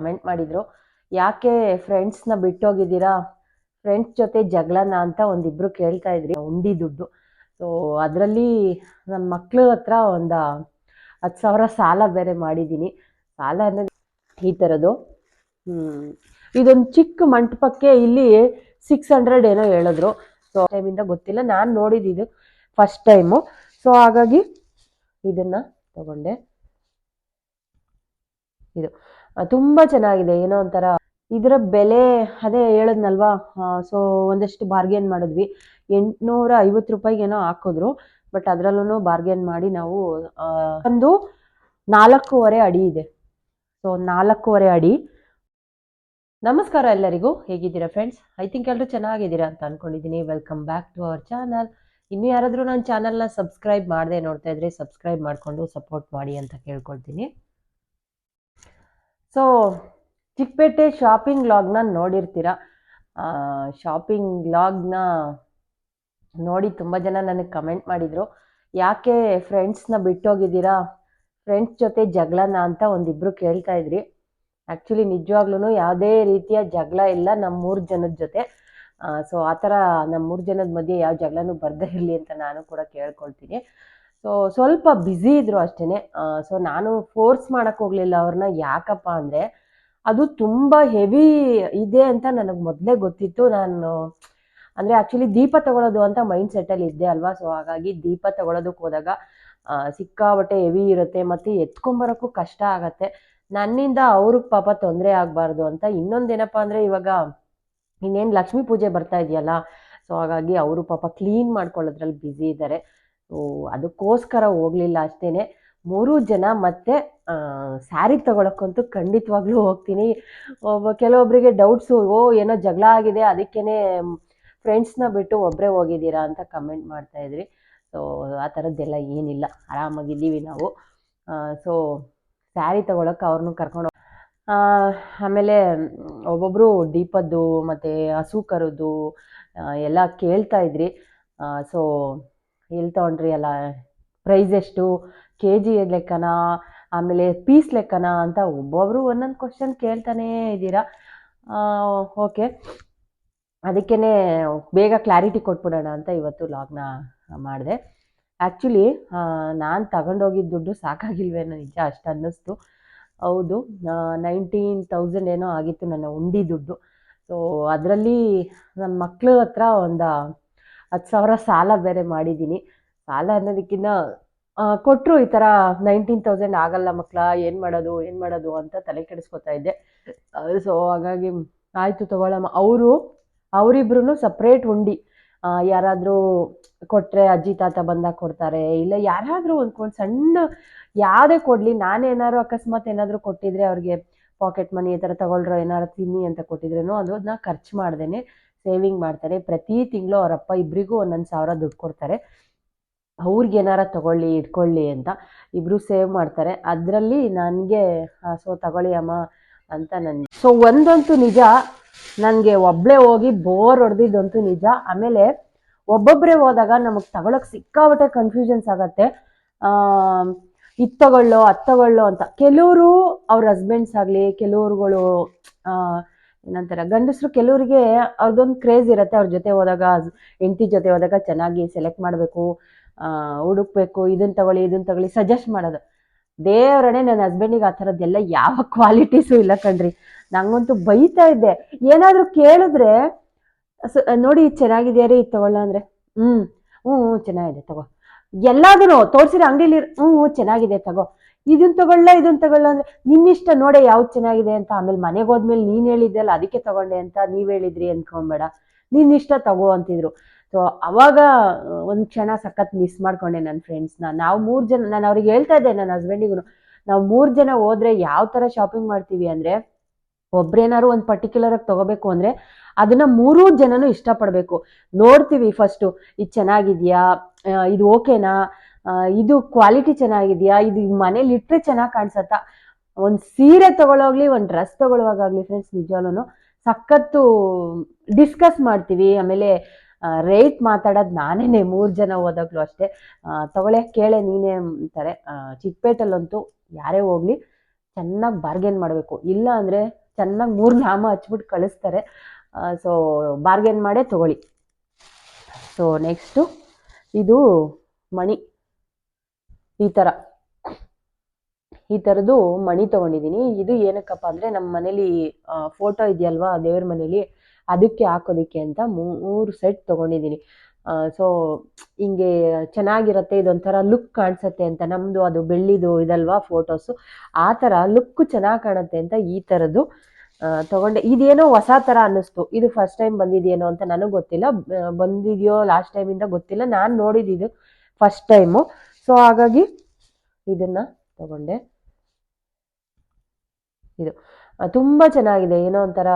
Comment ಮಾಡಿದ್ರು. ಯಾಕೆ ಫ್ರೆಂಡ್ಸ್ನ ಬಿಟ್ಟೋಗಿದ್ದೀರಾ? Friends ಜೊತೆ ಜಗಳನ ಅಂತ ಒಂದಿಬ್ರು ಕೇಳ್ತಾ ಇದ್ರಿ, ಉಂಡಿ ದುಡ್ಡು. ಸೊ ಅದರಲ್ಲಿ ನನ್ನ ಮಕ್ಳ ಹತ್ರ ಒಂದು ಹತ್ತು ಸಾವಿರ ಸಾಲ ಬೇರೆ ಮಾಡಿದ್ದೀನಿ ಸಾಲ ಅನ್ನೋದು ಈ ಥರದ್ದು. ಇದೊಂದು ಚಿಕ್ಕ ಮಂಟಪಕ್ಕೆ ಇಲ್ಲಿ ಸಿಕ್ಸ್ ಹಂಡ್ರೆಡ್ ಏನೋ ಹೇಳಿದ್ರು. ಸೊ ಟೈಮಿಂದ ಗೊತ್ತಿಲ್ಲ, ನಾನು ನೋಡಿದ್ದು ಫಸ್ಟ್ ಟೈಮು ಸೊ ಹಾಗಾಗಿ ಇದನ್ನ ತಗೊಂಡೆ. ಇದು. ತುಂಬಾ ಚೆನ್ನಾಗಿದೆ. ಏನೋ ಒಂಥರ ಇದರ ಬೆಲೆ ಅದೇ ಹೇಳದ್ನಲ್ವಾ? ಸೊ ಒಂದಷ್ಟು ಬಾರ್ಗೇನ್ ಮಾಡಿದ್ವಿ. ಎಂಟುನೂರ ಐವತ್ತು ರೂಪಾಯಿಗೇನೋ ಹಾಕಿದ್ರು. ಬಟ್ ಅದರಲ್ಲೂ ಬಾರ್ಗೇನ್ ಮಾಡಿ ನಾವು ಒಂದು ನಾಲ್ಕೂವರೆ ಅಡಿ ಇದೆ. ಸೊ ನಾಲ್ಕೂವರೆ ಅಡಿ. ನಮಸ್ಕಾರ ಎಲ್ಲರಿಗೂ. ಹೇಗಿದ್ದೀರಾ ಫ್ರೆಂಡ್ಸ್ ಐ ಥಿಂಕ್ ಎಲ್ಲರೂ ಚೆನ್ನಾಗಿದ್ದೀರಾ ಅಂತ ಅನ್ಕೊಂಡಿದೀನಿ welcome back to our channel ಇನ್ನು ಯಾರಾದರೂ ನನ್ನ ಚಾನಲ್ನ ಸಬ್ಸ್ಕ್ರೈಬ್ ಮಾಡದೆ ನೋಡ್ತಾ ಇದ್ರೆ ಸಬ್ಸ್ಕ್ರೈಬ್ ಮಾಡಿಕೊಂಡು ಸಪೋರ್ಟ್ ಮಾಡಿ ಅಂತ ಕೇಳ್ಕೊಳ್ತೀನಿ. ಸೊ ಚಿಕ್ಕಪೇಟೆ ಶಾಪಿಂಗ್ ಲಾಗ್ನ ನೋಡಿರ್ತೀರ? ಶಾಪಿಂಗ್ ಲಾಗ್ನ ನೋಡಿ ತುಂಬ ಜನ ನನಗೆ ಕಮೆಂಟ್ ಮಾಡಿದರು. ಯಾಕೆ ಫ್ರೆಂಡ್ಸ್ನ ಬಿಟ್ಟೋಗಿದ್ದೀರಾ? ಫ್ರೆಂಡ್ಸ್ ಜೊತೆ ಜಗಳನ ಅಂತ ಒಂದಿಬ್ರು ಕೇಳ್ತಾ ಇದ್ರಿ. ಆ್ಯಕ್ಚುಲಿ ನಿಜವಾಗ್ಲೂ ಯಾವುದೇ ರೀತಿಯ ಜಗಳ ಇಲ್ಲ ನಮ್ಮ ಮೂರು ಜನದ ಜೊತೆ. ಸೊ ಆ ಥರ ನಮ್ಮ ಮೂರು ಜನದ ಮಧ್ಯೆ ಯಾವ ಜಗಳನೂ ಬರ್ದೇ ಇರಲಿ ಅಂತ ನಾನು ಕೂಡ ಕೇಳ್ಕೊಳ್ತೀನಿ. ಸೊ ಸ್ವಲ್ಪ ಬ್ಯುಸಿ ಇದ್ರು ಅಷ್ಟೇ ಸೊ ನಾನು ಫೋರ್ಸ್ ಮಾಡೋಕ್ಕೆ ಹೋಗಲಿಲ್ಲ ಅವ್ರನ್ನ. ಯಾಕಪ್ಪ ಅಂದರೆ ಅದು ತುಂಬ ಹೆವಿ ಇದೆ ಅಂತ ನನಗೆ ಮೊದಲೇ ಗೊತ್ತಿತ್ತು. ನಾನು, ಅಂದರೆ ಆ್ಯಕ್ಚುಲಿ ದೀಪ ತಗೊಳ್ಳೋದು ಅಂತ ಮೈಂಡ್ ಸೆಟ್ಟಲ್ಲಿ ಇದ್ದೆ ಅಲ್ವಾ? ಸೊ ಹಾಗಾಗಿ ದೀಪ ತಗೊಳ್ಳೋದಕ್ಕೆ ಹೋದಾಗ ಸಿಕ್ಕಾಬಟ್ಟೆ ಹೆವಿ ಇರುತ್ತೆ. ಮತ್ತು ಎತ್ಕೊಂಬರೋಕ್ಕೂ ಕಷ್ಟ ಆಗತ್ತೆ. ನನ್ನಿಂದ ಅವ್ರಿಗೆ ಪಾಪ ತೊಂದರೆ ಆಗಬಾರ್ದು ಅಂತ. ಇನ್ನೊಂದೇನಪ್ಪ ಅಂದರೆ ಇವಾಗ ಇನ್ನೇನು ಲಕ್ಷ್ಮೀ ಪೂಜೆ ಬರ್ತಾ ಇದೆಯಲ್ಲ? ಸೊ ಹಾಗಾಗಿ ಅವರು ಪಾಪ ಕ್ಲೀನ್ ಮಾಡ್ಕೊಳ್ಳೋದ್ರಲ್ಲಿ ಬ್ಯುಸಿ ಇದ್ದಾರೆ ಅದಕ್ಕೋಸ್ಕರ ಹೋಗಲಿಲ್ಲ ಅಷ್ಟೇನೆ. ಮೂರೂ ಜನ ಮತ್ತೆ ಸ್ಯಾರಿ ತಗೊಳಕ್ಕಂತೂ ಖಂಡಿತವಾಗ್ಲೂ ಹೋಗ್ತೀನಿ. ಕೆಲವೊಬ್ಬರಿಗೆ ಡೌಟ್ಸು ಓ, ಏನೋ ಜಗಳ ಆಗಿದೆ, ಅದಕ್ಕೇನೆ ಫ್ರೆಂಡ್ಸ್ನ ಬಿಟ್ಟು ಒಬ್ಬರೇ ಹೋಗಿದ್ದೀರಾ ಅಂತ ಕಮೆಂಟ್ ಮಾಡ್ತಾ ಇದ್ರಿ. ಸೊ ಆ ಥರದ್ದೆಲ್ಲ ಏನಿಲ್ಲ. ಆರಾಮಾಗಿದ್ದೀವಿ ನಾವು. ಸೊ ಸ್ಯಾರಿ ತಗೊಳಕ್ಕೆ ಅವ್ರನ್ನೂ ಕರ್ಕೊಂಡು ಆಮೇಲೆ ಒಬ್ಬೊಬ್ಬರು ದೀಪದ್ದು, ಮತ್ತು ಹಸು ಕರೋದು ಎಲ್ಲ ಕೇಳ್ತಾ ಇದ್ರಿ. ಸೊ ಎಲ್ಲಿ ತೊಗೊಂಡ್ರಿ ಅಲ್ಲ ಪ್ರೈಸ್ ಎಷ್ಟು ಕೆ ಜಿ ಲೆಕ್ಕನ, ಆಮೇಲೆ ಪೀಸ್ ಲೆಕ್ಕನ ಅಂತ ಒಬ್ಬೊಬ್ಬರು ಒಂದೊಂದು ಕ್ವಶನ್ ಕೇಳ್ತಾನೇ ಇದ್ದೀರಾ? ಓಕೆ ಅದಕ್ಕೇ ಬೇಗ ಕ್ಲಾರಿಟಿ ಕೊಟ್ಬಿಡೋಣ ಅಂತ ಇವತ್ತು ಲಾಗ್ನ ಮಾಡಿದೆ. ಆ್ಯಕ್ಚುಲಿ ನಾನು ತಗೊಂಡೋಗಿದ್ದ ದುಡ್ಡು ಸಾಕಾಗಿಲ್ವೇನೋ ನಿಜ ಅಷ್ಟು ಅನ್ನಿಸ್ತು. ಹೌದು ನೈನ್ಟೀನ್ ತೌಸಂಡ್ ಏನೋ ಆಗಿತ್ತು ನನ್ನ ಉಂಡಿ ದುಡ್ಡು. ಸೊ ಅದರಲ್ಲಿ ನನ್ನ ಮಕ್ಳ ಹತ್ರ ಒಂದು ಹತ್ತು ಸಾವಿರ ಸಾಲ ಬೇರೆ ಮಾಡಿದ್ದೀನಿ. ಸಾಲ ಅನ್ನೋದಕ್ಕಿಂತ ಕೊಟ್ಟರು ಈ ಥರ ನೈನ್ಟೀನ್ ತೌಸಂಡ್ ಆಗಲ್ಲ ಮಕ್ಕಳ ಏನು ಮಾಡೋದು ಏನು ಮಾಡೋದು ಅಂತ ತಲೆ ಕೆಡಿಸ್ಕೊತಾ ಇದ್ದೆ. ಸೊ ಹಾಗಾಗಿ ಆಯಿತು ತಗೊಳ್ಳಮ್ಮ ಅವರು ಅವರಿಬ್ರು ಸಪ್ರೇಟ್ ಉಂಡಿ. ಯಾರಾದರೂ ಕೊಟ್ಟರೆ ಅಜ್ಜಿ, ತಾತ ಬಂದಾಗ ಕೊಡ್ತಾರೆ, ಇಲ್ಲ ಯಾರಾದರೂ ಒಂದು ಸಣ್ಣ ಯಾವುದೇ ಕೊಡಲಿ ನಾನೇನಾದ್ರು ಅಕಸ್ಮಾತ್ ಏನಾದರೂ ಕೊಟ್ಟಿದ್ರೆ ಅವ್ರಿಗೆ ಪಾಕೆಟ್ ಮನಿ ಈ ಥರ ತಗೊಳ್ರೋ ಏನಾರು ತಿನ್ನಿ ಅಂತ ಕೊಟ್ಟಿದ್ರೇನೋ, ಅದನ್ನ ಖರ್ಚು ಮಾಡ್ದೇನೆ. ಸೇವಿಂಗ್ ಮಾಡ್ತಾರೆ. ಪ್ರತಿ ತಿಂಗಳು ಅವರಪ್ಪ ಇಬ್ಬರಿಗೂ ಒಂದೊಂದು ಸಾವಿರ ದುಡ್ಡು ಕೊಡ್ತಾರೆ. ಅವ್ರಿಗೆ ಏನಾರ ತಗೊಳ್ಳಿ, ಇಟ್ಕೊಳ್ಳಿ ಅಂತ ಇಬ್ಬರು ಸೇವ್ ಮಾಡ್ತಾರೆ. ಅದರಲ್ಲಿ ನನಗೆ ಸೊ ತಗೊಳ್ಳಿ ಅಮ್ಮ ಅಂತ ನನಗೆ. ಸೊ ಒಂದಂತೂ ನಿಜ, ನನಗೆ ಒಬ್ಬಳೇ ಹೋಗಿ ಬೋರ್ ಹೊಡೆದಿದ್ದಂತೂ ನಿಜ. ಆಮೇಲೆ ಒಬ್ಬೊಬ್ಬರೇ ಹೋದಾಗ ನಮಗೆ ತಗೊಳಕ್ ಸಿಕ್ಕಾಬಟ್ಟೆ ಕನ್ಫ್ಯೂಷನ್ಸ್ ಆಗತ್ತೆ. ಇದು ತಗೊಳ್ಳೋ, ಅದು ತಗೊಳ್ಳೋ ಅಂತ. ಕೆಲವರು ಅವ್ರ ಹಸ್ಬೆಂಡ್ಸ್ ಆಗಲಿ, ಕೆಲವ್ರುಗಳು ಏನಂತಾರೆ, ಗಂಡಸರು ಕೆಲವರಿಗೆ ಅವ್ರದ್ದೊಂದು ಕ್ರೇಜ್ ಇರುತ್ತೆ, ಅವ್ರ ಜೊತೆ ಹೋದಾಗ ಹೆಂಡತಿ ಜೊತೆ ಹೋದಾಗ ಚೆನ್ನಾಗಿ ಸೆಲೆಕ್ಟ್ ಮಾಡಬೇಕು ಹುಡುಕ್ಬೇಕು ಇದನ್ನ ತಗೊಳ್ಳಿ ಇದನ್ನ ತಗೊಳ್ಳಿ ಸಜೆಸ್ಟ್ ಮಾಡೋದು. ದೇವರಣೆ ನನ್ನ ಹಸ್ಬೆಂಡಿಗೆ ಆ ಥರದ್ದೆಲ್ಲ ಯಾವ ಕ್ವಾಲಿಟೀಸು ಇಲ್ಲ ಕಣ್ರಿ. ನಂಗಂತೂ ಬೈತಾ ಇದ್ದೆ. ಏನಾದರೂ ಕೇಳಿದ್ರೆ ನೋಡಿ ರೀ, ಇದು ತಗೊಳ್ಳ ಅಂದ್ರೆ. ಹ್ಞೂ ಹ್ಞೂ ಚೆನ್ನಾಗಿದೆ, ತಗೋ. ಎಲ್ಲಾದರೂ ತೋರಿಸಿರೋ ಅಂಗಡಿಲಿ ಹ್ಞೂ ಚೆನ್ನಾಗಿದೆ, ತಗೋ. ಇದನ್ನ ತಗೊಳ್ಳ ಇದನ್ನ ತಗೊಳ್ಳ ಅಂದ್ರೆ ನಿನ್ನಿಷ್ಟ ನೋಡೆ ಯಾವ್ದು ಚೆನ್ನಾಗಿದೆ ಅಂತ. ಆಮೇಲೆ ಮನೆಗೆ ಹೋದ್ಮೇಲೆ ನೀನ್ ಹೇಳಿದ್ದೆಲ್ಲ ಅದಕ್ಕೆ ತಗೊಂಡೆ ಅಂತ ನೀವ್ ಹೇಳಿದ್ರಿ ಅನ್ಕೊಂಬೇಡ. ನಿನ್ನಿಷ್ಟ ತಗೋ ಅಂತಿದ್ರು. ಸೊ ಅವಾಗ ಒಂದು ಕ್ಷಣ ಸಖತ್ ಮಿಸ್ ಮಾಡ್ಕೊಂಡೆ ನನ್ನ ಫ್ರೆಂಡ್ಸ್ನ ನಾವು ಮೂರು ಜನ, ನಾನು ಅವ್ರಿಗೆ ಹೇಳ್ತಾ ಇದ್ದೆ ನನ್ನ ಹಸ್ಬೆಂಡಿಗೂ ನಾವು ಮೂರು ಜನ ಹೋದ್ರೆ ಯಾವ ತರ ಶಾಪಿಂಗ್ ಮಾಡ್ತೀವಿ ಅಂದ್ರೆ ಒಬ್ರೇನಾದ್ರು ಒಂದು ಪರ್ಟಿಕ್ಯುಲರ್ ಆಗಿ ತಗೋಬೇಕು ಅಂದ್ರೆ, ಅದನ್ನ ಮೂರೂ ಜನನು ಇಷ್ಟಪಡಬೇಕು. ನೋಡ್ತೀವಿ ಫಸ್ಟು ಇದು ಚೆನ್ನಾಗಿದ್ಯಾ? ಇದು ಓಕೆನಾ ಇದು ಕ್ವಾಲಿಟಿ ಚೆನ್ನಾಗಿದೆಯಾ? ಇದು ಮನೇಲಿ ಇಟ್ಟರೆ ಚೆನ್ನಾಗಿ ಕಾಣಿಸತ್ತಾ? ಒಂದು ಸೀರೆ ತಗೊಳ್ಳೋಗ್ಲಿ, ಒಂದು ಡ್ರೆಸ್ ತಗೊಳ್ಳುವಾಗಲಿ ಫ್ರೆಂಡ್ಸ್ ನಿಜವಾಗ್ಲೂ ಸಖತ್ತು ಡಿಸ್ಕಸ್ ಮಾಡ್ತೀವಿ. ಆಮೇಲೆ ರೇಟ್ ಮಾತಾಡೋದು ನಾನೇನೆ ಮೂರು ಜನ ಹೋದಾಗ್ಲೂ ಅಷ್ಟೇ. ತಗೊಳ್ಳೆ, ಕೇಳೆ, ನೀನೇ ಅಂತಾರೆ. ಚಿಕ್ಕಪೇಟೆಲ್ಲಂತೂ ಯಾರೇ ಹೋಗ್ಲಿ ಚೆನ್ನಾಗಿ ಬಾರ್ಗೇನ್ ಮಾಡಬೇಕು. ಇಲ್ಲ ಅಂದರೆ ಚೆನ್ನಾಗಿ ಮೂರು ನಾಮ ಹಚ್ಬಿಟ್ಟು ಕಳಿಸ್ತಾರೆ. ಸೊ ಬಾರ್ಗೇನ್ ಮಾಡೇ ತಗೊಳ್ಳಿ. ಸೊ ನೆಕ್ಸ್ಟು ಇದು ಮಣಿ. ಈ ಥರ ಈ ಥರದ್ದು ಮಣಿ ತೊಗೊಂಡಿದ್ದೀನಿ ಇದು ಏನಕ್ಕಪ್ಪ ಅಂದರೆ ನಮ್ಮ ಮನೇಲಿ ಫೋಟೋ ಇದೆಯಲ್ವಾ ದೇವ್ರ ಮನೇಲಿ, ಅದಕ್ಕೆ ಹಾಕೋದಕ್ಕೆ ಅಂತ ಮೂರು ಸೆಟ್ ತೊಗೊಂಡಿದ್ದೀನಿ ಸೊ ಹಿಂಗೆ ಚೆನ್ನಾಗಿರುತ್ತೆ, ಇದೊಂಥರ ಲುಕ್ ಕಾಣಿಸುತ್ತೆ ಅಂತ. ನಮ್ಮದು ಅದು ಬೆಳ್ಳಿದು ಇದಲ್ವಾ ಫೋಟೋಸು ಆ ಥರ ಲುಕ್ಕು ಚೆನ್ನಾಗಿ ಕಾಣುತ್ತೆ ಅಂತ ಈ ಥರದ್ದು ತಗೊಂಡೆ. ಇದೇನೋ ಹೊಸ ಥರ ಅನ್ನಿಸ್ತು. ಇದು ಫಸ್ಟ್ ಟೈಮ್ ಬಂದಿದೆಯೇನೋ ಅಂತ ನನಗೆ ಗೊತ್ತಿಲ್ಲ. ಬಂದಿದೆಯೋ ಲಾಸ್ಟ್ ಟೈಮಿಂದ ಗೊತ್ತಿಲ್ಲ. ನಾನು ನೋಡಿದ್ದು ಫಸ್ಟ್ ಟೈಮು ಸೊ ಹಾಗಾಗಿ ಇದನ್ನು ತಗೊಂಡೆ. ಇದು ತುಂಬ ಚೆನ್ನಾಗಿದೆ. ಏನೋ ಒಂಥರ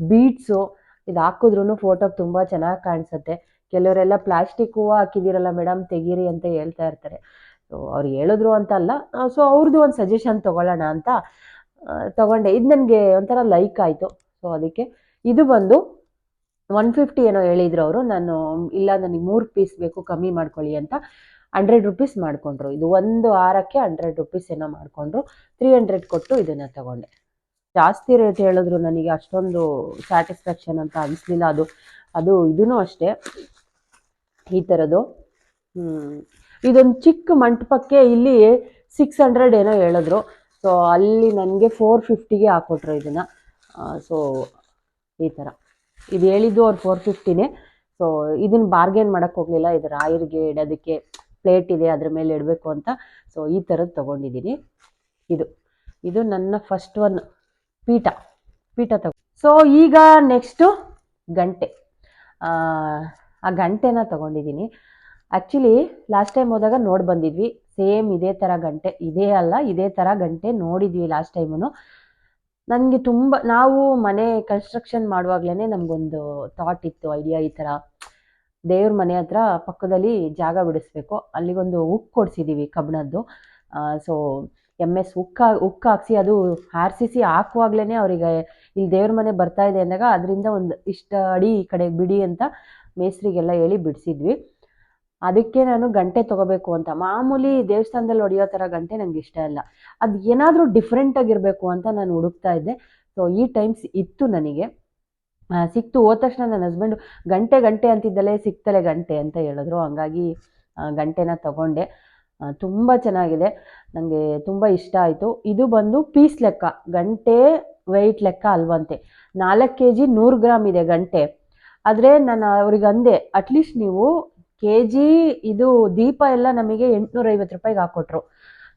ಬೀಡ್ಸು ಇದು ಹಾಕಿದ್ರೂ ಫೋಟೋಗೆ ತುಂಬ ಚೆನ್ನಾಗಿ ಕಾಣಿಸುತ್ತೆ. ಕೆಲವರೆಲ್ಲ ಪ್ಲಾಸ್ಟಿಕ್ ಹೂವು ಹಾಕಿದ್ದೀರಲ್ಲ ಮೇಡಮ್ ತೆಗೀರಿ ಅಂತ ಹೇಳ್ತಾ ಇರ್ತಾರೆ. ಸೊ ಅವ್ರು ಹೇಳಿದ್ರು ಅಂತ ಅಲ್ಲ. ಸೊ ಅವ್ರದ್ದು ಒಂದು ಸಜೆಷನ್ ತೊಗೊಳ್ಳೋಣ ಅಂತ ತಗೊಂಡೆ. ಇದು ನನಗೆ ಒಂಥರ ಲೈಕ್ ಆಯಿತು. ಸೊ ಅದಕ್ಕೆ ಇದು ಬಂದು ಒನ್ ಫಿಫ್ಟಿ ಏನೋ ಹೇಳಿದ್ರು ಅವರು. ನಾನು, ಇಲ್ಲ, ನನಗೆ ಮೂರು ಪೀಸ್ ಬೇಕು, ಕಮ್ಮಿ ಮಾಡ್ಕೊಳ್ಳಿ ಅಂತ. ಹಂಡ್ರೆಡ್ ರುಪೀಸ್ ಮಾಡಿಕೊಂಡ್ರು. ಇದು ಒಂದು ಆರಕ್ಕೆ ಹಂಡ್ರೆಡ್ ರುಪೀಸ್ ಏನೋ ಮಾಡಿಕೊಂಡ್ರು. ತ್ರೀ ಹಂಡ್ರೆಡ್ ಕೊಟ್ಟು ಇದನ್ನು ತಗೊಂಡೆ. ಜಾಸ್ತಿ ರೇಟ್ ಹೇಳಿದ್ರು ನನಗೆ ಅಷ್ಟೊಂದು ಸ್ಯಾಟಿಸ್ಫ್ಯಾಕ್ಷನ್ ಅಂತ ಅನಿಸ್ಲಿಲ್ಲ. ಅದು ಅದು ಇದೂ ಅಷ್ಟೇ. ಈ ಥರದ್ದು ಇದೊಂದು ಚಿಕ್ಕ ಮಂಟಪಕ್ಕೆ ಇಲ್ಲಿ ಸಿಕ್ಸ್ ಹಂಡ್ರೆಡ್ ಏನೋ ಹೇಳಿದ್ರು. ಸೊ ಅಲ್ಲಿ ನನಗೆ ಫೋರ್ ಫಿಫ್ಟಿಗೆ ಹಾಕ್ಕೊಟ್ರು ಇದನ್ನು. ಸೊ ಈ ಥರ ಇದು ಹೇಳಿದ್ದು ಅವ್ರು ಫೋರ್ ಫಿಫ್ಟಿನೇ ಸೊ ಇದನ್ನು ಬಾರ್ಗೇನ್ ಮಾಡೋಕ್ಕೆ ಹೋಗಲಿಲ್ಲ. ಇದು ರಾಯರಿಗೆ ಇಡೋದಕ್ಕೆ ಪ್ಲೇಟ್ ಇದೆ ಅದ್ರ ಮೇಲೆ ಇಡಬೇಕು ಅಂತ. ಸೊ ಈ ಥರದ್ದು ತೊಗೊಂಡಿದ್ದೀನಿ ಇದು ಇದು ನನ್ನ ಫಸ್ಟ್ ಒನ್ ಪೀಠ ಪೀಠ ತಗೊ. ಸೊ ಈಗ ನೆಕ್ಸ್ಟು ಗಂಟೆ. ಆ, ಗಂಟೆನ ತಗೊಂಡಿದ್ದೀನಿ ಆ್ಯಕ್ಚುಲಿ ಲಾಸ್ಟ್ ಟೈಮ್ ಹೋದಾಗ ನೋಡಿ ಬಂದಿದ್ವಿ. ಸೇಮ್ ಇದೇ ಥರ ಗಂಟೆ. ಇದೇ ಅಲ್ಲ ಇದೇ ಥರ ಗಂಟೆ ನೋಡಿದ್ವಿ ಲಾಸ್ಟ್ ಟೈಮು ನನಗೆ ತುಂಬ ನಾವು ಮನೆ ಕನ್ಸ್ಟ್ರಕ್ಷನ್ ಮಾಡುವಾಗಲೇ ನಮಗೊಂದು ಥಾಟ್ ಇತ್ತು ಐಡಿಯಾ ಈ ಥರ ದೇವ್ರ ಮನೆ ಹತ್ರ ಪಕ್ಕದಲ್ಲಿ ಜಾಗ ಬಿಡಿಸ್ಬೇಕು. ಅಲ್ಲಿಗೊಂದು ಉಕ್ ಕೊಡಿಸಿದ್ದೀವಿ ಕಬ್ಬಣದ್ದು ಸೊ ಎಂ ಎಸ್ ಉಕ್ಕ ಉಕ್ಕ ಹಾಕ್ಸಿ ಅದು ಆರ್ ಸಿ ಸಿ ಹಾಕುವಾಗ್ಲೇ ಅವರಿಗೆ ಇಲ್ಲಿ ದೇವ್ರ ಮನೆ ಬರ್ತಾ ಇದೆ ಅಂದಾಗ ಅದರಿಂದ ಒಂದು ಇಷ್ಟ ಅಡಿ ಈ ಕಡೆ ಬಿಡಿ ಅಂತ ಮೇಸ್ತ್ರಿಗೆಲ್ಲ ಹೇಳಿ ಬಿಡಿಸಿದ್ವಿ. ಅದಕ್ಕೆ ನಾನು ಗಂಟೆ ತಗೋಬೇಕು ಅಂತ. ಮಾಮೂಲಿ ದೇವಸ್ಥಾನದಲ್ಲಿ ಹೊಡೆಯೋ ಥರ ಗಂಟೆ ನನಗೆ ಇಷ್ಟ ಇಲ್ಲ. ಅದು ಏನಾದರೂ ಡಿಫ್ರೆಂಟಾಗಿರಬೇಕು ಅಂತ ನಾನು ಹುಡುಕ್ತಾ ಇದ್ದೆ. ಸೊ ಈ ಟೈಮ್ಸ್ ಇತ್ತು ನನಗೆ. ಸಿಕ್ತು. ಹೋದ ತಕ್ಷಣ ನನ್ನ ಹಸ್ಬೆಂಡು ಗಂಟೆ ಗಂಟೆ ಅಂತಿದ್ದಲೇ ಸಿಕ್ತಲೆ ಗಂಟೆ ಅಂತ ಹೇಳಿದ್ರು. ಹಂಗಾಗಿ ಗಂಟೆನ ತಗೊಂಡೆ. ತುಂಬ ಚೆನ್ನಾಗಿದೆ. ನನಗೆ ತುಂಬ ಇಷ್ಟ ಆಯಿತು. ಇದು ಬಂದು ಪೀಸ್ ಲೆಕ್ಕ. ಗಂಟೆ ವೆಯ್ಟ್ ಲೆಕ್ಕ ಅಲ್ವಂತೆ. ನಾಲ್ಕು ಕೆ ಜಿ ನೂರು ಗ್ರಾಮ್ ಇದೆ ಗಂಟೆ. ಆದರೆ ನಾನು ಅವ್ರಿಗೆ ಅಂದೆ ಅಟ್ಲೀಸ್ಟ್ ನೀವು ಕೆ ಜಿ ಇದು ದೀಪ ಎಲ್ಲ ನಮಗೆ ಎಂಟುನೂರೈವತ್ತು ರೂಪಾಯಿಗೆ ಹಾಕ್ಕೊಟ್ರು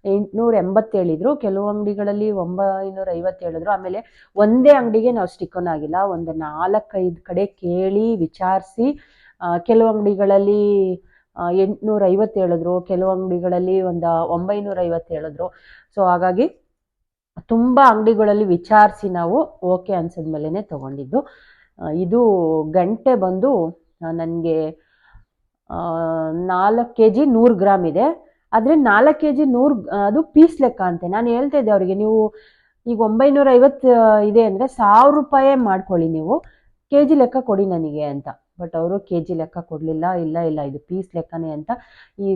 ಎಂಟುನೂರ ಎಂಬತ್ತೇಳಿದ್ರು. ಕೆಲವು ಅಂಗಡಿಗಳಲ್ಲಿ ಒಂಬೈನೂರ ಐವತ್ತೇಳಿದ್ರು ಆಮೇಲೆ ಒಂದೇ ಅಂಗಡಿಗೆ ನಾವು ಸ್ಟಿಕ್ಕನ್ ಆಗಿಲ್ಲ. ಒಂದು ನಾಲ್ಕೈದು ಕಡೆ ಕೇಳಿ ವಿಚಾರಿಸಿ ಕೆಲವು ಅಂಗಡಿಗಳಲ್ಲಿ ಎಂಟುನೂರ ಐವತ್ತು ಕೆಲವು ಅಂಗಡಿಗಳಲ್ಲಿ ಒಂದು ಒಂಬೈನೂರ ಐವತ್ತು ಹೇಳಿದ್ರು ಸೊ ಹಾಗಾಗಿ ತುಂಬ ಅಂಗಡಿಗಳಲ್ಲಿ ವಿಚಾರಿಸಿ ನಾವು ಓಕೆ ಅನ್ಸಿದ್ಮೇಲೆ ತೊಗೊಂಡಿದ್ದು. ಆ, ಇದು ಗಂಟೆ ಬಂದು ನನಗೆ ನಾಲ್ಕು ಕೆ ಜಿ ನೂರು ಗ್ರಾಮ್ ಇದೆ. ಆದರೆ ನಾಲ್ಕು ಕೆ ಜಿ ನೂರು, ಅದು ಪೀಸ್ ಲೆಕ್ಕ ಅಂತೆ. ನಾನು ಹೇಳ್ತಾ ಇದ್ದೆ ಅವರಿಗೆ, ನೀವು ಈಗ ಒಂಬೈನೂರ ಐವತ್ತು ಇದೆ ಅಂದರೆ ಸಾವಿರ ರೂಪಾಯೇ ಮಾಡ್ಕೊಳ್ಳಿ ನೀವು. ಕೆ ಜಿ ಲೆಕ್ಕ ಕೊಡಿ ನನಗೆ ಅಂತ. ಬಟ್ ಅವರು ಕೆ ಜಿ ಲೆಕ್ಕ ಕೊಡಲಿಲ್ಲ, ಇಲ್ಲ ಇಲ್ಲ, ಇದು ಪೀಸ್ ಲೆಕ್ಕನೇ ಅಂತ. ಈ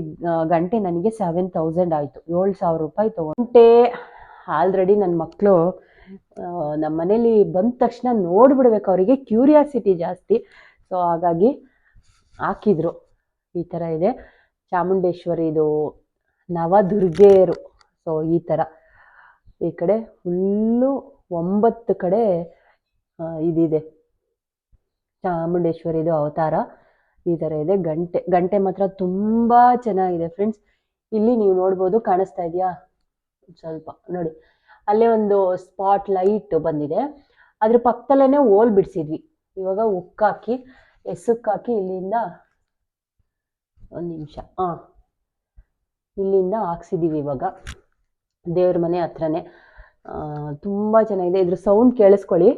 ಗಂಟೆ ನನಗೆ ಸೆವೆನ್ ತೌಸಂಡ್ ಆಯಿತು. ಏಳು ಸಾವಿರ ರೂಪಾಯಿ ತಗೊಂಡೆ ಆಲ್ರೆಡಿ ನನ್ನ ಮಕ್ಕಳು ನಮ್ಮ ಮನೇಲಿ ಬಂದ ತಕ್ಷಣ ನೋಡ್ಬಿಡ್ಬೇಕು. ಅವರಿಗೆ ಕ್ಯೂರಿಯಾಸಿಟಿ ಜಾಸ್ತಿ. ಸೊ ಹಾಗಾಗಿ ಹಾಕಿದ್ರು. ಈ ಥರ ಇದೆ. ಚಾಮುಂಡೇಶ್ವರಿದು ನವದುರ್ಗೆಯರು ಸೊ ಈ ಥರ ಈ ಕಡೆ ಫುಲ್ಲು ಒಂಬತ್ತು ಕಡೆ ಇದಿದೆ. ಚಾಮುಂಡೇಶ್ವರಿದು ಅವತಾರ. ಈ ಥರ ಇದೆ. ಗಂಟೆ ಗಂಟೆ ಮಾತ್ರ ತುಂಬ ಚೆನ್ನಾಗಿದೆ ಫ್ರೆಂಡ್ಸ್ ಇಲ್ಲಿ ನೀವು ನೋಡ್ಬೋದು, ಕಾಣಿಸ್ತಾ ಇದೆಯಾ? ಸ್ವಲ್ಪ, ನೋಡಿ. ಅಲ್ಲೇ ಒಂದು ಸ್ಪಾಟ್ ಲೈಟ್ ಬಂದಿದೆ. ಅದ್ರ ಪಕ್ಕದಲ್ಲೇ ಓಲ್ ಬಿಡಿಸಿದ್ವಿ. ಇವಾಗ ಉಕ್ಕಾಕಿ, ಎಸಕ್ಕಾಕಿ ಇಲ್ಲಿಂದ ಒಂದು ನಿಮಿಷ. ಹಾಂ ಇಲ್ಲಿಂದ ಹಾಕ್ಸಿದ್ದೀವಿ ಇವಾಗ. ದೇವ್ರ ಮನೆ ಹತ್ರನೇ. ತುಂಬ ಚೆನ್ನಾಗಿದೆ. ಇದ್ರ ಸೌಂಡ್ ಕೇಳಿಸ್ಕೊಳ್ಳಿ.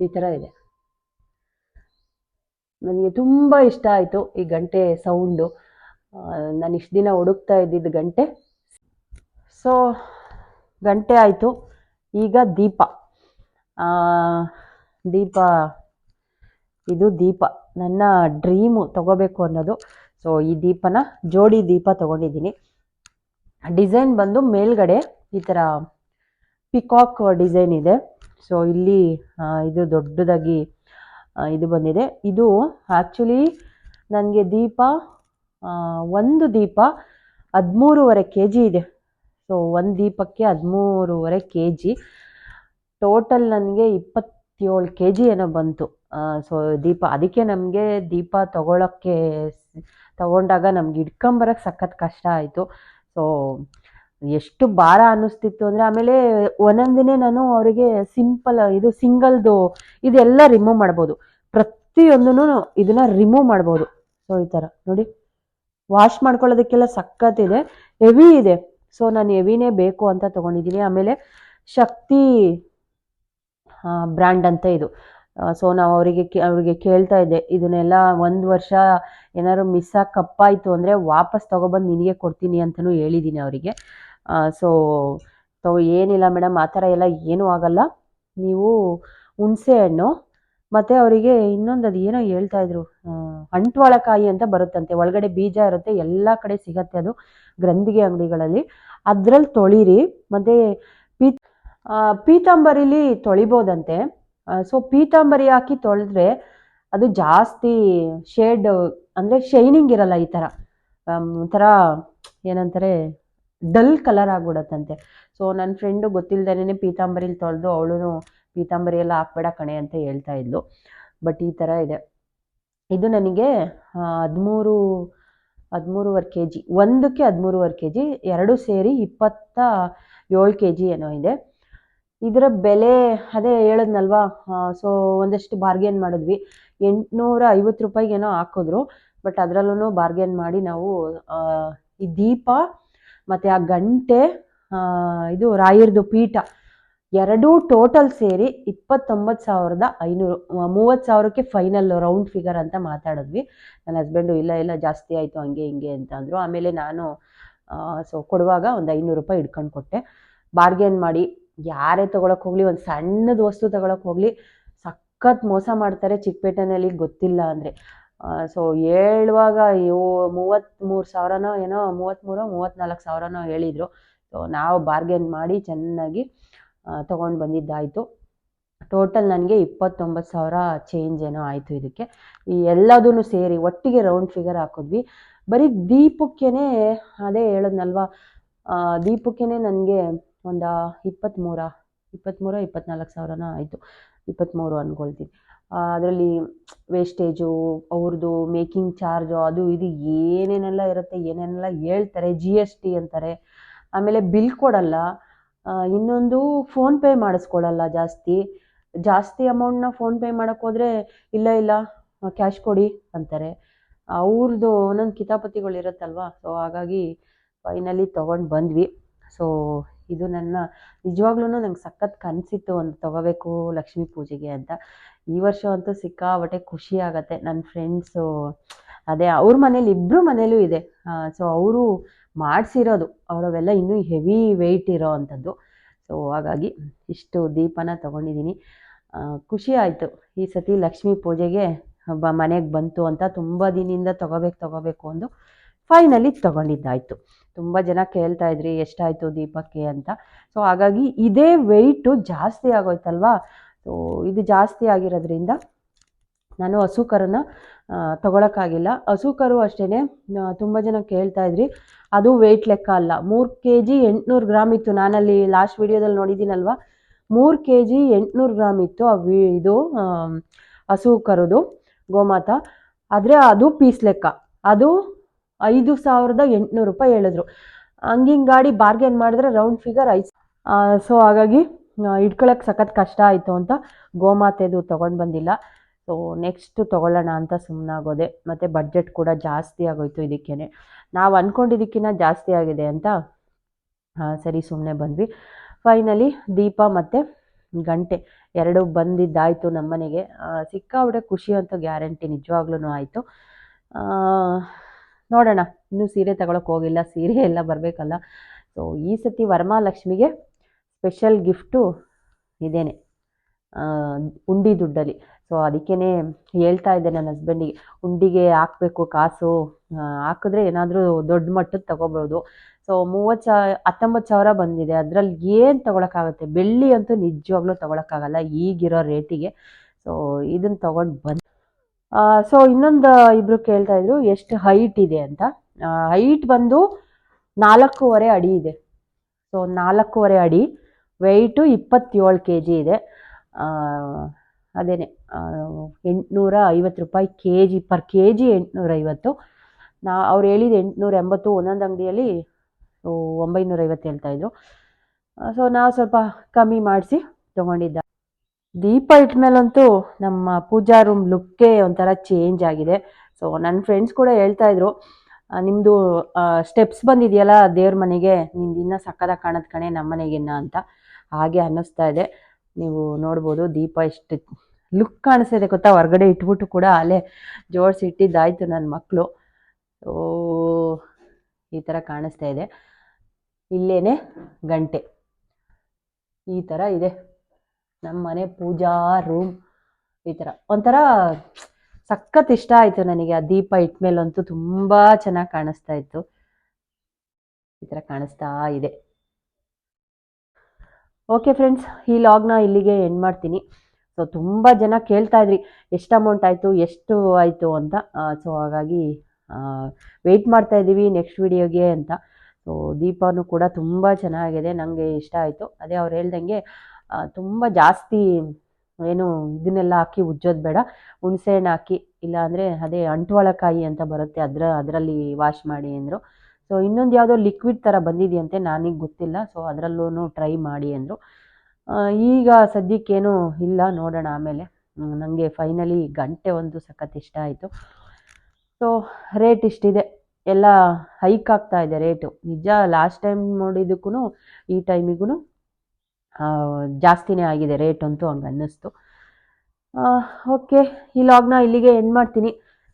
ಈ ಥರ ಇದೆ. ನನಗೆ ತುಂಬ ಇಷ್ಟ ಆಯಿತು ಈ ಗಂಟೆ ಸೌಂಡು ನಾನು ಇಷ್ಟು ದಿನ ಹುಡುಕ್ತಾ ಇದ್ದಿದ್ದು ಗಂಟೆ. ಸೊ ಗಂಟೆ ಆಯಿತು. ಈಗ ದೀಪ. ದೀಪ. ಇದು ದೀಪ. ನನ್ನ ಡ್ರೀಮು ತಗೋಬೇಕು ಅನ್ನೋದು. ಸೊ ಈ ದೀಪನ, ಜೋಡಿ ದೀಪ ತಗೊಂಡಿದ್ದೀನಿ. ಡಿಸೈನ್ ಬಂದು ಮೇಲ್ಗಡೆ ಈ ಥರ ಪಿಕಾಕ್ ಡಿಸೈನ್ ಇದೆ. ಸೊ ಇಲ್ಲಿ ಇದು ದೊಡ್ಡದಾಗಿ ಇದು ಬಂದಿದೆ. ಇದು ಆ್ಯಕ್ಚುಲಿ ನನಗೆ ದೀಪ ಒಂದು ದೀಪ ಹದಿಮೂರುವರೆ ಕೆ ಜಿ ಇದೆ. ಸೊ ಒಂದು ದೀಪಕ್ಕೆ ಹದಿಮೂರುವರೆ ಕೆ ಜಿ ಟೋಟಲ್ ನನಗೆ ಇಪ್ಪತ್ತೇಳು ಕೆ ಜಿ ಏನೋ ಬಂತು. ಸೊ ದೀಪ, ಅದಕ್ಕೆ ನಮಗೆ ದೀಪ ತಗೊಳ್ಳೋಕ್ಕೆ ತಗೊಂಡಾಗ ನಮ್ಗೆ ಇಟ್ಕೊಂಬರಕ್ಕೆ ಸಖತ್ ಕಷ್ಟ ಆಯಿತು. ಸೊ ಎಷ್ಟು ಭಾರ ಅನ್ನಿಸ್ತಿತ್ತು ಅಂದರೆ, ಆಮೇಲೆ ಒಂದೊಂದಿನೇ ನಾನು ಅವರಿಗೆ ಸಿಂಪಲ್ ಇದು ಸಿಂಗಲ್ದು ಇದೆಲ್ಲ ರಿಮೂವ್ ಮಾಡ್ಬೋದು. ಪ್ರತಿಯೊಂದೂ ಇದನ್ನ ರಿಮೂವ್ ಮಾಡ್ಬೋದು. ಸೊ ಈ ಥರ. ನೋಡಿ ವಾಶ್ ಮಾಡ್ಕೊಳ್ಳೋದಕ್ಕೆಲ್ಲ ಸಖತ್ತಿದೆ ಹೆವಿ ಇದೆ. ಸೊ ನಾನು ಹೆವಿನೇ ಬೇಕು ಅಂತ ತಗೊಂಡಿದ್ದೀನಿ. ಆಮೇಲೆ ಶಕ್ತಿ ಬ್ರ್ಯಾಂಡ್ ಅಂತ ಇದು. ಸೊ ನಾವು ಅವರಿಗೆ ಅವರಿಗೆ ಕೇಳ್ತಾ ಇದ್ದೆ ಇದನ್ನೆಲ್ಲ ಒಂದು ವರ್ಷ ಏನಾದ್ರು ಮಿಸ್ ಆಗಿ ಕಪ್ಪಾಯಿತು ಅಂದರೆ ವಾಪಸ್ ತೊಗೊಬಂದು ನಿನಗೆ ಕೊಡ್ತೀನಿ ಅಂತಲೂ ಹೇಳಿದ್ದೀನಿ ಅವರಿಗೆ. ಸೊ ಸೊ ಏನಿಲ್ಲ ಮೇಡಮ್ ಆ ಥರ ಎಲ್ಲ ಏನೂ ಆಗಲ್ಲ. ನೀವು ಹುಣಸೆ ಹಣ್ಣು ಮತ್ತು ಅವರಿಗೆ ಇನ್ನೊಂದು ಅದು ಏನೋ ಹೇಳ್ತಾ ಇದ್ರು ಅಂಟ್ವಾಳಕಾಯಿ ಅಂತ ಬರುತ್ತಂತೆ ಒಳಗಡೆ ಬೀಜ ಇರುತ್ತೆ ಎಲ್ಲ ಕಡೆ ಸಿಗತ್ತೆ ಅದು ಗ್ರಂಥಿಗೆ ಅಂಗಡಿಗಳಲ್ಲಿ. ಅದರಲ್ಲಿ ತೊಳಿರಿ ಮತ್ತು ಪೀ ಆ, ಪೀತಾಂಬರಿಲಿ ತೊಳಿಬೋದಂತೆ. ಸೊ ಪೀತಾಂಬರಿ ಹಾಕಿ ತೊಳೆದ್ರೆ ಅದು ಜಾಸ್ತಿ ಶೇಡ್ ಅಂದರೆ ಶೈನಿಂಗ್ ಇರಲ್ಲ ಈ ಥರ ಒಂಥರ ಏನಂತಾರೆ ಡಲ್ ಕಲರ್ ಆಗ್ಬಿಡತ್ತಂತೆ. ಸೊ ನನ್ನ ಫ್ರೆಂಡು ಗೊತ್ತಿಲ್ಲದೇನೆ ಪೀತಾಂಬರಿಲಿ ತೊಳೆದು ಅವಳು ಪೀತಾಂಬರಿ ಎಲ್ಲ ಹಾಕ್ಬೇಡ ಕಣೆ ಅಂತ ಹೇಳ್ತಾ ಇದ್ಲು. ಬಟ್ ಈ ಥರ ಇದೆ. ಇದು ನನಗೆ ಹದಿಮೂರು, ಹದಿಮೂರುವರೆ ಕೆ ಜಿ ಒಂದಕ್ಕೆ ಹದಿಮೂರುವರೆ ಕೆ ಜಿ ಎರಡು ಸೇರಿ ಇಪ್ಪತ್ತ ಏಳು ಕೆ ಜಿ ಏನೋ ಇದೆ. ಇದರ ಬೆಲೆ ಅದೇ ಹೇಳಿದ್ನಲ್ವಾ? ಸೊ ಒಂದಷ್ಟು ಬಾರ್ಗೇನ್ ಮಾಡಿದ್ವಿ. ಎಂಟುನೂರ ಐವತ್ತು ರೂಪಾಯಿಗೇನೋ ಹಾಕಿದ್ರು. ಬಟ್ ಅದರಲ್ಲೂ ಬಾರ್ಗೇನ್ ಮಾಡಿ ನಾವು ಈ ದೀಪ ಮತ್ತು ಆ ಗಂಟೆ ಇದು ರಾಯರ್ದು ಪೀಠ ಎರಡೂ ಟೋಟಲ್ ಸೇರಿ ಇಪ್ಪತ್ತೊಂಬತ್ತು ಸಾವಿರದ ಐನೂರು ಮೂವತ್ತು ಸಾವಿರಕ್ಕೆ ಫೈನಲ್ ರೌಂಡ್ ಫಿಗರ್ ಅಂತ ಮಾತಾಡಿದ್ವಿ. ನನ್ನ ಹಸ್ಬೆಂಡು ಇಲ್ಲ ಇಲ್ಲ, ಜಾಸ್ತಿ ಆಯಿತು, ಹಂಗೆ, ಹಿಂಗೆ ಅಂತ ಅಂದರು. ಆಮೇಲೆ ನಾನು ಸೊ ಕೊಡುವಾಗ ಒಂದು ಐನೂರು ರೂಪಾಯಿ ಇಟ್ಕೊಂಡು ಕೊಟ್ಟೆ. ಬಾರ್ಗೇನ್ ಮಾಡಿ ಯಾರೇ ತೊಗೊಳಕ್ಕೆ ಹೋಗಲಿ, ಒಂದು ಸಣ್ಣದ ವಸ್ತು ತೊಗೊಳಕ್ಕೆ ಹೋಗಲಿ, ಸಖತ್ ಮೋಸ ಮಾಡ್ತಾರೆ ಚಿಕ್ಕಪೇಟೆನಲ್ಲಿ ಗೊತ್ತಿಲ್ಲ ಅಂದರೆ. ಸೊ ಹೇಳುವಾಗ ಅಯ್ಯೋ ಮೂವತ್ತ್ಮೂರು ಸಾವಿರನೋ ಏನೋ ಮೂವತ್ತ್ಮೂರೋ ಮೂವತ್ತ್ನಾಲ್ಕು ಸಾವಿರನೋ ಹೇಳಿದರು. ಸೊ ನಾವು ಬಾರ್ಗೇನ್ ಮಾಡಿ ಚೆನ್ನಾಗಿ ತೊಗೊಂಡು ಬಂದಿದ್ದಾಯಿತು. ಟೋಟಲ್ ನನಗೆ ಇಪ್ಪತ್ತೊಂಬತ್ತು ಸಾವಿರ ಚೇಂಜ್ ಏನೋ ಆಯಿತು ಇದಕ್ಕೆ. ಈ ಎಲ್ಲದೂ ಸೇರಿ ಒಟ್ಟಿಗೆ ರೌಂಡ್ ಫಿಗರ್ ಹಾಕಿದ್ವಿ. ಬರೀ ದೀಪಕ್ಕೇ ಅದೇ ಹೇಳದ್ನಲ್ವಾ? ದೀಪಕ್ಕೇ ನನಗೆ ಒಂದು ಇಪ್ಪತ್ತ್ಮೂರ ಇಪ್ಪತ್ತ್ಮೂರ ಇಪ್ಪತ್ನಾಲ್ಕು ಸಾವಿರನ ಆಯಿತು. ಇಪ್ಪತ್ತ್ಮೂರು ಅಂದ್ಕೊಳ್ತೀನಿ ಅದರಲ್ಲಿ ವೇಸ್ಟೇಜು ಅವ್ರದ್ದು ಮೇಕಿಂಗ್ ಚಾರ್ಜು ಅದು ಇದು ಏನೇನೆಲ್ಲ ಇರುತ್ತೆ, ಏನೇನೆಲ್ಲ ಹೇಳ್ತಾರೆ ಜಿ ಎಸ್ ಟಿ ಅಂತಾರೆ. ಆಮೇಲೆ ಬಿಲ್ ಕೊಡಲ್ಲ. ಇನ್ನೊಂದು ಇನ್ನೊಂದು ಫೋನ್ಪೇ ಮಾಡಿಸ್ಕೊಳಲ್ಲ ಜಾಸ್ತಿ. ಜಾಸ್ತಿ ಅಮೌಂಟ್ನ ಫೋನ್ಪೇ ಪೇ ಮಾಡೋಕ್ಕೋದ್ರೆ ಇಲ್ಲ ಇಲ್ಲ ಕ್ಯಾಶ್ ಕೊಡಿ ಅಂತಾರೆ. ಅವ್ರದ್ದು ಒಂದೊಂದು ಕಿತಾಪತಿಗಳು ಇರುತ್ತಲ್ವ? ಸೊ ಹಾಗಾಗಿ ಫೈನಲಿ ತೊಗೊಂಡು ಬಂದ್ವಿ. ಸೊ ಇದು ನನ್ನ ನಿಜವಾಗ್ಲೂ ನಂಗೆ ಸಖತ್ ಕನಸಿತ್ತು ಒಂದು ತಗೋಬೇಕು ಲಕ್ಷ್ಮೀ ಪೂಜೆಗೆ ಅಂತ. ಈ ವರ್ಷ ಅಂತೂ ಸಿಕ್ಕಾಬಟ್ಟೆ ಖುಷಿ ಆಗತ್ತೆ. ನನ್ನ ಫ್ರೆಂಡ್ಸು ಅದೇ ಅವ್ರ ಮನೇಲಿ ಇಬ್ಬರು ಮನೇಲೂ ಇದೆ. ಸೊ ಅವರು ಮಾಡಿಸಿರೋದು. ಅವರವೆಲ್ಲ ಇನ್ನೂ ಹೆವಿ ವೆಯ್ಟ್ ಇರೋ ಅಂಥದ್ದು ಸೊ ಹಾಗಾಗಿ ಇಷ್ಟು ದೀಪನ ತೊಗೊಂಡಿದ್ದೀನಿ ಖುಷಿ ಆಯಿತು. ಈ ಸತಿ ಲಕ್ಷ್ಮೀ ಪೂಜೆಗೆ ಬ ಮನೆಗೆ ಬಂತು ಅಂತ ತುಂಬ ದಿನದಿಂದ ತೊಗೋಬೇಕು ತೊಗೋಬೇಕು ಅಂದು ಫೈನಲಿ ತೊಗೊಂಡಿದ್ದಾಯಿತು. ತುಂಬ ಜನ ಕೇಳ್ತಾ ಇದ್ರಿ, ಎಷ್ಟಾಯಿತು ದೀಪಕ್ಕೆ ಅಂತ. ಸೊ ಹಾಗಾಗಿ ಇದೇ ವೆಯ್ಟು ಜಾಸ್ತಿ ಆಗೋಯ್ತಲ್ವಾ? ಸೊ ಇದು ಜಾಸ್ತಿ ಆಗಿರೋದ್ರಿಂದ ನಾನು ಹಸು ಕರನ್ನ ತೊಗೊಳಕ್ಕಾಗಿಲ್ಲ. ಹಸು ಕರು ಅಷ್ಟೇ ತುಂಬ ಜನ ಕೇಳ್ತಾ ಇದ್ರಿ. ಅದು ವೆಯ್ಟ್ ಲೆಕ್ಕ ಅಲ್ಲ. ಮೂರು ಕೆ ಜಿ ಎಂಟುನೂರು ಗ್ರಾಮ್ ಇತ್ತು. ನಾನಲ್ಲಿ ಲಾಸ್ಟ್ ವಿಡಿಯೋದಲ್ಲಿ ನೋಡಿದ್ದೀನಲ್ವ? ಮೂರು ಕೆ ಜಿ ಎಂಟುನೂರು ಗ್ರಾಮ್ ಇತ್ತು ಆ ವಿ, ಇದು ಹಸು ಕರುದು ಗೋಮಾತ. ಆದರೆ ಅದು ಪೀಸ್ ಲೆಕ್ಕ. ಅದು ಐದು ಸಾವಿರದ ಎಂಟುನೂರು ರೂಪಾಯಿ ಹೇಳಿದ್ರು. ಹಂಗಿಂಗ್ ಗಾಡಿ ಬಾರ್ಗೇನ್ ಮಾಡಿದ್ರೆ ರೌಂಡ್ ಫಿಗರ್ ಐದು ಸೊ ಹಾಗಾಗಿ ಇಟ್ಕೊಳಕ್ಕೆ ಸಖತ್ ಕಷ್ಟ ಆಯಿತು ಅಂತ ಗೋಮಾತೆದು ತೊಗೊಂಡು ಬಂದಿಲ್ಲ. ಸೊ ನೆಕ್ಸ್ಟ್ ತೊಗೊಳ್ಳೋಣ ಅಂತ ಸುಮ್ಮನಾಗೋದೆ ಮತ್ತು ಬಡ್ಜೆಟ್ ಕೂಡ ಜಾಸ್ತಿ ಆಗೋಯ್ತು ಇದಕ್ಕೇ ನಾವು ಅಂದ್ಕೊಂಡಿದ್ದಕ್ಕಿಂತ ಜಾಸ್ತಿ ಆಗಿದೆ ಅಂತ ಸರಿ ಸುಮ್ಮನೆ ಬಂದ್ವಿ. ಫೈನಲಿ ದೀಪ ಮತ್ತು ಗಂಟೆ ಎರಡು ಬಂದಿದ್ದಾಯಿತು ನಮ್ಮನೆಗೆ. ಸಿಕ್ಕಾಬಿಡೆ ಖುಷಿ ಅಂತ ಗ್ಯಾರಂಟಿ ನಿಜವಾಗ್ಲೂ ಆಯಿತು. ನೋಡೋಣ. ಇನ್ನೂ ಸೀರೆ ತಗೊಳಕ್ಕೆ ಹೋಗಿಲ್ಲ, ಸೀರೆ ಎಲ್ಲ ಬರಬೇಕಲ್ಲ. ಸೊ ಈ ಸತಿ ವರಮಹಾಲಕ್ಷ್ಮಿಗೆ ಸ್ಪೆಷಲ್ ಗಿಫ್ಟು ಇದೇನೆ. ಉಂಡಿ ದುಡ್ಡಲ್ಲಿ. ಸೊ ಅದಕ್ಕೇ ಹೇಳ್ತಾ ಇದ್ದೆ ನನ್ನ ಹಸ್ಬೆಂಡಿಗೆ ಉಂಡಿಗೆ ಹಾಕಬೇಕು, ಕಾಸು ಹಾಕಿದ್ರೆ ಏನಾದರೂ ದೊಡ್ಡ ಮಟ್ಟದ ತಗೋಬೋದು. ಸೊ ಮೂವತ್ತು ಸಾವಿರ ಹತ್ತೊಂಬತ್ತು ಸಾವಿರ ಬಂದಿದೆ. ಅದರಲ್ಲಿ ಏನು ತೊಗೊಳಕ್ಕಾಗುತ್ತೆ? ಬೆಳ್ಳಿ ಅಂತೂ ನಿಜವಾಗ್ಲೂ ತೊಗೊಳಕ್ಕಾಗಲ್ಲ ಈಗಿರೋ ರೇಟಿಗೆ ಸೊ ಇದನ್ನು ತೊಗೊಂಡು ಬಂದು ಸೊ ಇನ್ನೊಂದು ಇಬ್ರು ಕೇಳ್ತಾ ಇದ್ರು, ಎಷ್ಟು ಹೈಟ್ ಇದೆ ಅಂತ. ಹೈಟ್ ಬಂದು ನಾಲ್ಕೂವರೆ ಅಡಿ ಇದೆ. ಸೊ ನಾಲ್ಕೂವರೆ ಅಡಿ ವೆಯ್ಟು ಇಪ್ಪತ್ತೇಳು ಕೆ ಜಿ ಇದೆ ಅದೇನೆ ಎಂಟುನೂರ ಐವತ್ತು ರೂಪಾಯಿ K G per K G ಎಂಟುನೂರ ಐವತ್ತು. ನಾ, ಅವ್ರು ಹೇಳಿದ ಎಂಟುನೂರ ಎಂಬತ್ತು ಒಂದೊಂದು ಅಂಗಡಿಯಲ್ಲಿ ಒಂಬೈನೂರ ಐವತ್ತು ಹೇಳ್ತಾಯಿದ್ರು ಸೊ ನಾವು ಸ್ವಲ್ಪ ಕಮ್ಮಿ ಮಾಡಿಸಿ ತೊಗೊಂಡಿದ್ದ ದೀಪ ಇಟ್ಮೇಲಂತೂ ನಮ್ಮ ಪೂಜಾ ರೂಮ್ ಲುಕ್ಕೇ ಒಂಥರ ಚೇಂಜ್ ಆಗಿದೆ. ಸೊ ನನ್ನ ಫ್ರೆಂಡ್ಸ್ ಕೂಡ ಹೇಳ್ತಾ ಇದ್ರು ನಿಮ್ಮದು ಸ್ಟೆಪ್ಸ್ ಬಂದಿದೆಯಲ್ಲ ದೇವ್ರ ಮನೆಗೆ? ನಿಂದು ಇನ್ನೂ ಸಕ್ಕದಾಗ ಕಾಣೋದು ಕಣೆ ನಮ್ಮ ಮನೆಗಿನ್ನ ಅಂತ. ಹಾಗೆ ಅನ್ನಿಸ್ತಾ ಇದೆ. ನೀವು ನೋಡ್ಬೋದು, ದೀಪ ಎಷ್ಟು ಲುಕ್ ಕಾಣಿಸ್ತಿದೆ ಗೊತ್ತಾ? ಹೊರಗಡೆ ಇಟ್ಬಿಟ್ಟು ಕೂಡ ಅಲ್ಲೇ ಜೋಡಿಸಿ ಇಟ್ಟಿದ್ದಾಯ್ತು ನನ್ನ ಮಕ್ಕಳು ಓ ಈ ಥರ ಕಾಣಿಸ್ತಾ ಇದೆ. ಇಲ್ಲೇನೆ ಗಂಟೆ. ಈ ಥರ ಇದೆ. ನಮ್ಮ ಮನೆ ಪೂಜಾ ರೂಮ್ ಈ ಥರ ಒಂಥರ ಸಖತ್ ಇಷ್ಟ ಆಯಿತು ನನಗೆ ಆ ದೀಪ ಇಟ್ಮೇಲಂತೂ ತುಂಬ ಚೆನ್ನಾಗಿ ಕಾಣಿಸ್ತಾ ಇತ್ತು. ಈ ಥರ ಕಾಣಿಸ್ತಾ ಇದೆ. ಓಕೆ ಫ್ರೆಂಡ್ಸ್ ಈ ಲಾಗ್ನ ಇಲ್ಲಿಗೆ ಎಂಡ್ ಮಾಡ್ತೀನಿ. ಸೊ ತುಂಬ ಜನ ಕೇಳ್ತಾ ಇದ್ರಿ, ಎಷ್ಟು ಅಮೌಂಟ್ ಆಯಿತು, ಎಷ್ಟು ಆಯಿತು ಅಂತ? ಸೊ ಹಾಗಾಗಿ ವೆಯ್ಟ್ ಮಾಡ್ತಾ ಇದ್ದೀವಿ ನೆಕ್ಸ್ಟ್ ವಿಡಿಯೋಗೆ ಅಂತ. ಸೊ ದೀಪನೂ ಕೂಡ ತುಂಬ ಚೆನ್ನಾಗಿದೆ ನನಗೆ ಇಷ್ಟ ಆಯಿತು. ಅದೇ ಅವ್ರು ಹೇಳ್ದಂಗೆ ತುಂಬ ಜಾಸ್ತಿ ಏನು ಇದನ್ನೆಲ್ಲ ಹಾಕಿ ಉಜ್ಜೋದು ಬೇಡ. ಹುಣಸೆಹಣ್ಣು ಹಾಕಿ, ಇಲ್ಲಾಂದರೆ ಅದೇ ಅಂಟ್ವಾಳಕಾಯಿ ಅಂತ ಬರುತ್ತೆ, ಅದರ, ಅದರಲ್ಲಿ ವಾಶ್ ಮಾಡಿ ಅಂದರು. ಸೊ ಇನ್ನೊಂದು ಯಾವುದೋ ಲಿಕ್ವಿಡ್ ಥರ ಬಂದಿದೆಯಂತೆ, ನನಗೆ ಗೊತ್ತಿಲ್ಲ. ಸೊ ಅದರಲ್ಲೂ ಟ್ರೈ ಮಾಡಿ ಅಂದರು. ಈಗ ಸದ್ಯಕ್ಕೇನು ಇಲ್ಲ, ನೋಡೋಣ ಆಮೇಲೆ. ನನಗೆ ಫೈನಲಿ ಗಂಟೆ ಒಂದು ಸಖತ್ ಇಷ್ಟ ಆಯಿತು. ಸೊ ರೇಟ್ ಇಷ್ಟಿದೆ. ಎಲ್ಲ ಹೈಕ್ ಆಗ್ತಾ ಇದೆ ರೇಟು ನಿಜ ಲಾಸ್ಟ್ ಟೈಮ್ ನೋಡಿದ್ದಕ್ಕೂ ಈ ಟೈಮಿಗೂ ಜಾಸ್ತಿನೇ ಆಗಿದೆ ರೇಟ್ ಅಂತೂ ಹಂಗೆ ಅನ್ನಿಸ್ತು. ಓಕೆ, ಈ ಲಾಗ್ನ ಇಲ್ಲಿಗೆ ಎಂಡ್ ಮಾಡ್ತೀನಿ.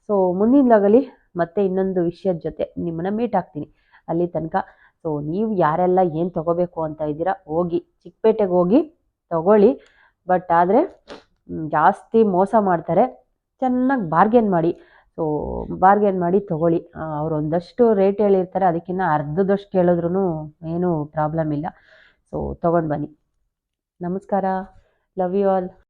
ಸೊ ಮುಂದಿನ ಲಾಗಲ್ಲಿ ಮತ್ತೆ ಇನ್ನೊಂದು ವಿಷಯದ ಜೊತೆ ನಿಮ್ಮನ್ನು ಮೀಟ್ ಆಗ್ತೀನಿ ಅಲ್ಲಿ ತನಕ. ಸೊ ನೀವು ಯಾರೆಲ್ಲ ಏನು ತಗೋಬೇಕು ಅಂತ ಇದ್ದೀರಾ, ಹೋಗಿ, ಚಿಕ್ಕಪೇಟೆಗೆ ಹೋಗಿ ತಗೊಳ್ಳಿ. ಬಟ್ ಆದರೆ ಜಾಸ್ತಿ ಮೋಸ ಮಾಡ್ತಾರೆ, ಚೆನ್ನಾಗಿ ಬಾರ್ಗೇನ್ ಮಾಡಿ. ಸೊ ಬಾರ್ಗೇನ್ ಮಾಡಿ ತಗೊಳ್ಳಿ. ಅವ್ರು ಒಂದಷ್ಟು ರೇಟ್ ಹೇಳಿರ್ತಾರೆ ಅದಕ್ಕಿಂತ ಅರ್ಧದಷ್ಟು ಕೇಳಿದ್ರೂ ಏನೂ ಪ್ರಾಬ್ಲಮ್ ಇಲ್ಲ. ಸೊ ತೊಗೊಂಡು ಬನ್ನಿ. ನಮಸ್ಕಾರ. Love you all